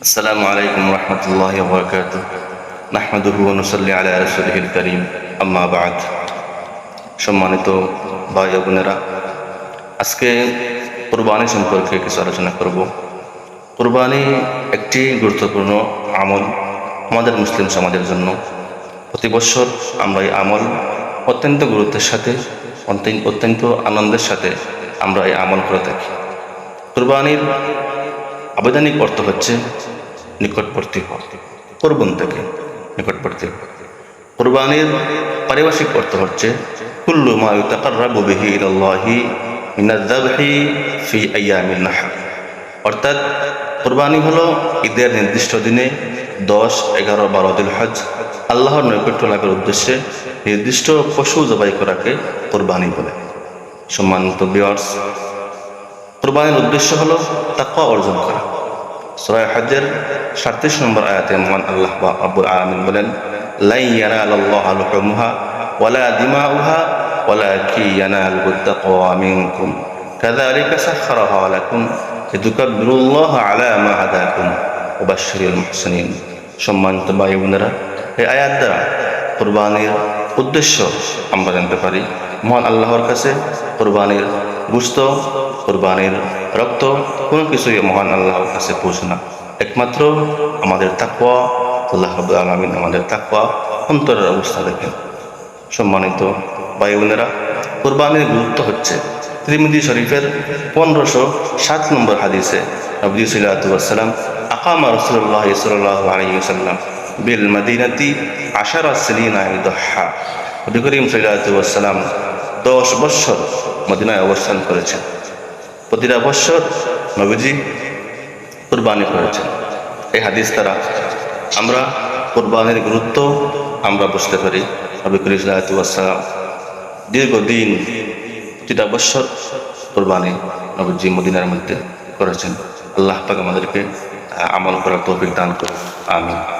السلام عليكم ورحمة الله وبركاته نحمده ونصلي على رسوله الكريم أما بعد সম্মানিত ভাই ও বোনেরা আজকে কোরবানি সম্পর্কে কিছু আলোচনা করব কোরবানি একটি গুরুত্বপূর্ণ আমল আমাদের মুসলিম সমাজের জন্য প্রতি বছর আমরা এই আমল অত্যন্ত গুরুত্বের সাথে অত্যন্ত অত্যন্ত আনন্দের সাথে আমরা এই আমল করে থাকি কোরবানির আবেদনিক অর্থ হচ্ছে নিকটবর্তী কোরবান থেকে নিকটবর্তী। কোরবানির পারিভাষিক অর্থ হচ্ছে, কুল্লু মা ইউতাকাররাবু বিহি ইলাল্লাহি মিনায-যাবহি ফি আইয়ামিন নাহর। অর্থাৎ কোরবানি হলো ঈদের নির্দিষ্ট দিনে দশ, এগারো, বারো দিল হজ আল্লাহর নৈকট্য লাভের উদ্দেশ্যে নির্দিষ্ট পশু জবাই করাকে কোরবানি বলে। সম্মানিত বিয়ার্স কোরবানির উদ্দেশ্য হলো তাকওয়া অর্জন করা। সূরা হজ্জের 37 নম্বর আয়াতে মহান আল্লাহ আব্বুল আলামিন বলেন লুহুমুহা ওয়ালা সম্মানিত বোনেরা, এই আয়াত দ্বারা কোরবানির উদ্দেশ্য আমরা জানতে পারি। মহান আল্লাহর কাছে কোরবানির গুস্ত কোরবানির রক্ত কোনো কিছুই মহান আল্লাহর কাছে পৌঁছে না। একমাত্র আমাদের তাকওয়া, আল্লাহ আলামিন আমাদের তাকওয়া অন্তরের অবস্থা দেখেন। সম্মানিত ভাই বোনেরা কোরবানির গুরুত্ব হচ্ছে ত্রিমিদি শরীফের পনেরোশো সাত নম্বর হাদিসে নবী সাল্লাম আকামা রসুল্লাহ সাল্লাহ বিল মদিনাতি আশার সিলিনা দহা করিম সাল্লাম দশ বৎসর মদিনায় অবস্থান করেছেন। প্রতিটা নবীজি কোরবানি করেছেন। এই হাদিস দ্বারা আমরা কোরবানির গুরুত্ব আমরা বুঝতে পারি। নবী করিম সাল্লাম দীর্ঘদিন প্রতিটা বৎসর কোরবানি নবীজি মদিনার মধ্যে করেছেন। আল্লাহ পাক আমাদেরকে আমল করার তৌফিক দান করুন। আমিন।